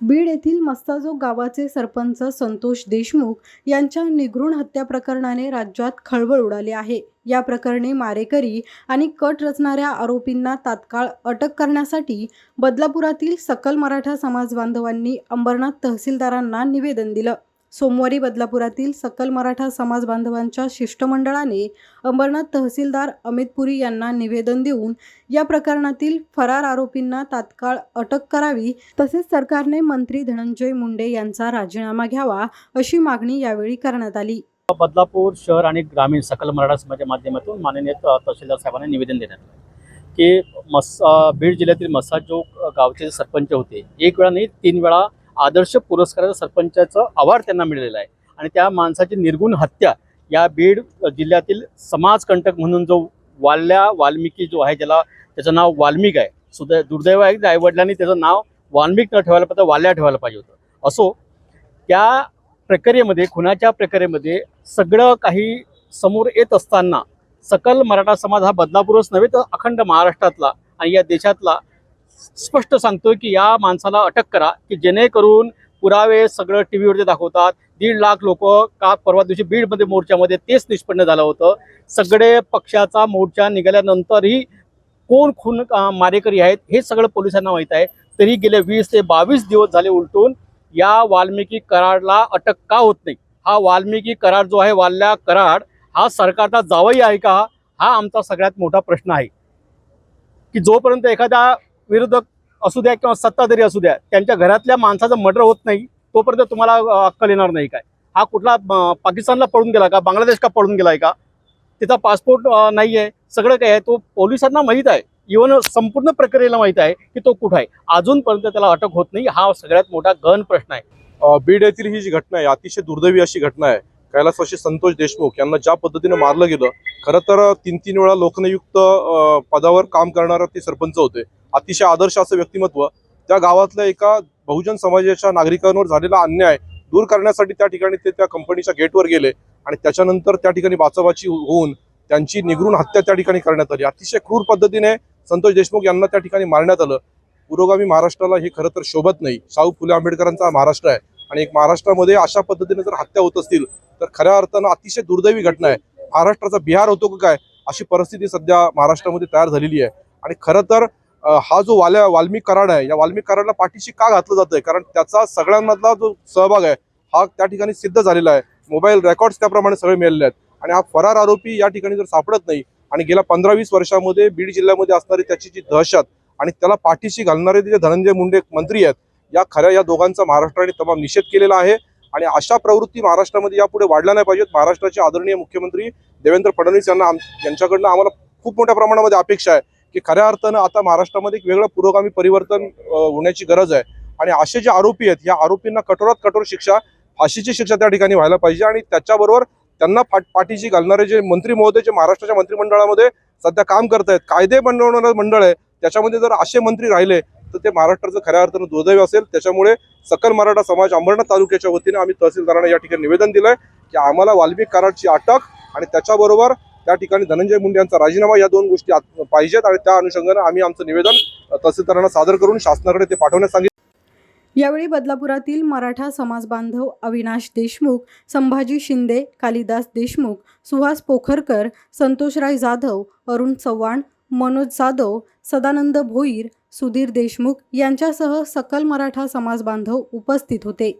बीड येथील मस्ताजोग गावाचे सरपंच संतोष देशमुख यांच्या निगृण हत्या प्रकरणाने राज्यात खळबळ उडाली आहे. या प्रकरणी मारेकरी आणि कट रचणाऱ्या आरोपींना तात्काळ अटक करण्यासाठी बदलापुरातील सकल मराठा समाज बांधवांनी अंबरनाथ तहसीलदारांना निवेदन दिलं. सोमवारी बदलापुरातील सकल मराठा समाज बांधवांच्या शिष्टमंडळाने अंबरनाथ तहसीलदार अमित पुरी यांना निवेदन देऊन या प्रकरणातील फरार आरोपींना तात्काळ अटक करावी तसेच सरकारने मंत्री धनंजय मुंडे यांचा राजीनामा घ्यावा अशी मागणी यावेळी करण्यात आली. बदलापूर शहर आणि ग्रामीण सकल मराठा समाजाच्या माध्यमातून माननीय तहसीलदार साहेबांना निवेदन देण्यात आलं. की मस बीड जिल्ह्यातील मसाजोग गावचे सरपंच होते एक वेळा नाही तीन वेळा आदर्श पुरस्काराचं सरपंचाचं आवार त्यांना मिळालेलं आहे. आणि त्या माणसाची निर्गुण हत्या या बीड जिल्ह्यातील समाजकंटक म्हणून जो वाल्या वाल्मिकी जो आहे ज्याला त्याचं नाव वाल्मिक आहे. सुद्धा दुर्दैव आहे की आईवडिलांनी त्याचं नाव वाल्मिक न ठेवायला पाहिजे वाल्या ठेवायला पाहिजे होतं. असो त्या प्रक्रियेमध्ये खुनाच्या प्रक्रियेमध्ये सगळं काही समोर येत असताना सकल मराठा समाज हा बदलापूरच नव्हे तर अखंड महाराष्ट्रातला आणि या देशातला स्पष्ट सांगतोय की या माणसाला अटक करा की जेणेकरून पुरावे सगळं टी व्हीवरती दाखवतात. दीड लाख लोक का परवा दिवशी बीडमध्ये मोर्चामध्ये तेच निष्पन्न झालं होतं. सगळे पक्षाचा मोर्चा निघाल्यानंतरही कोण खून मारेकरी आहेत हे सगळं पोलिसांना माहीत आहे. तरी गेले वीस ते बावीस दिवस झाले उलटून या वाल्मिकी कराडला अटक का होत नाही? हा वाल्मिकी कराड जो आहे वाल्या कराड हा सरकारचा जावई आहे का? हा आमचा सगळ्यात मोठा प्रश्न आहे. की जोपर्यंत एखाद्या विरोधक असू द्या किंवा सत्ताधारी असू द्या त्यांच्या घरातल्या माणसाचं मर्डर होत नाही तोपर्यंत तुम्हाला अक्कल येणार नाही काय? हा कुठला पाकिस्तानला पळून गेला का? बांगलादेश का पळून गेलाय का? तिचा पासपोर्ट नाही आहे सगळं काय आहे? तो पोलिसांना माहीत आहे. इव्हन संपूर्ण प्रक्रियेला माहीत आहे की तो कुठं आहे. अजूनपर्यंत त्याला अटक होत नाही. हा सगळ्यात मोठा गहन प्रश्न आहे. बीड येथील ही जी घटना आहे अतिशय दुर्दैवी अशी घटना आहे. कैलासवाशी संतोष देशमुख यांना ज्या पद्धतीने मारलं गेलं खरं तर तीन तीन वेळा लोकनियुक्त पदावर काम करणारे ते सरपंच होते. अतिशय आदर्श असं व्यक्तिमत्व त्या गावातल्या एका बहुजन समाजाच्या नागरिकांवर झालेला अन्याय दूर करण्यासाठी त्या ठिकाणी ते त्या कंपनीच्या गेटवर गेले आणि त्याच्यानंतर त्या ठिकाणी बाचाबाची हो- होऊन त्यांची निगरून हत्या त्या ठिकाणी करण्यात आली. अतिशय क्रूर पद्धतीने संतोष देशमुख यांना त्या ठिकाणी मारण्यात आलं. पुरोगामी महाराष्ट्राला हे खरं तर शोभत नाही. शाहू फुले आंबेडकरांचा हा महाराष्ट्र आहे आणि एक महाराष्ट्रामध्ये अशा पद्धतीने जर हत्या होत असतील तर खऱ्या अर्थानं अतिशय दुर्दैवी घटना आहे. महाराष्ट्राचा बिहार होतो का काय? अशी परिस्थिती सध्या महाराष्ट्रामध्ये तयार झालेली आहे. आणि खरं तर हा जो वाल्या वाल्मिक कराड आहे या वाल्मिक कराडला पाठीशी का घातलं जातंय? कारण त्याचा सगळ्यांमधला जो सहभाग आहे हा त्या ठिकाणी सिद्ध झालेला आहे. मोबाईल रेकॉर्ड्स त्याप्रमाणे सगळे मिळालेले आहेत. आणि हा फरार आरोपी या ठिकाणी जर सापडत नाही आणि गेल्या पंधरा वीस वर्षामध्ये बीड जिल्ह्यामध्ये असणारी त्याची जी दहशत आणि त्याला पाठीशी घालणारे जे धनंजय मुंडे मंत्री आहेत या खऱ्या या दोघांचा महाराष्ट्राने तमाम निषेध केलेला आहे. आणि अशा प्रवृत्ती महाराष्ट्रामध्ये यापुढे वाढल्या नाही पाहिजेत. महाराष्ट्राचे आदरणीय मुख्यमंत्री देवेंद्र फडणवीस यांना यांच्याकडनं आम्हाला खूप मोठ्या प्रमाणामध्ये अपेक्षा आहे. की खऱ्या अर्थानं आता महाराष्ट्रामध्ये एक वेगळं पुरोगामी परिवर्तन होण्याची गरज आहे. आणि असे जे आरोपी आहेत या आरोपींना कठोरात कठोर शिक्षा फाशीची शिक्षा त्या ठिकाणी व्हायला पाहिजे आणि त्याच्याबरोबर त्यांना पाठीशी घालणारे जे मंत्री महोदय जे महाराष्ट्राच्या मंत्रिमंडळामध्ये सध्या काम करत आहेत कायदे बनवणारं मंडळ आहे त्याच्यामध्ये जर असे मंत्री राहिले तर ते महाराष्ट्राचं खऱ्या अर्थानं दुर्दैव असेल. त्याच्यामुळे सकल मराठा समाज अंबरनाथ तालुक्याच्या वतीने आम्ही तहसीलदारांना या ठिकाणी निवेदन दिलंय की आम्हाला वाल्मिक कराडची अटक आणि त्याच्याबरोबर त्या ठिकाणी धनंजय मुंडे यांचा राजीनामा या दोन गोष्टी पाहिजेत आणि त्या अनुषंगाने आम्ही आमचं निवेदन तहसीलदारांना सादर करून शासनाकडे ते पाठवण्यास सांगितलं. यावेळी बदलापुरातील मराठा समाज बांधव अविनाश देशमुख संभाजी शिंदे कालिदास देशमुख सुहास पोखरकर संतोषराय जाधव अरुण चव्हाण मनोज जाधव सदानंद भोईर सुधीर देशमुख यांच्यासह सकल मराठा समाज बांधव उपस्थित होते.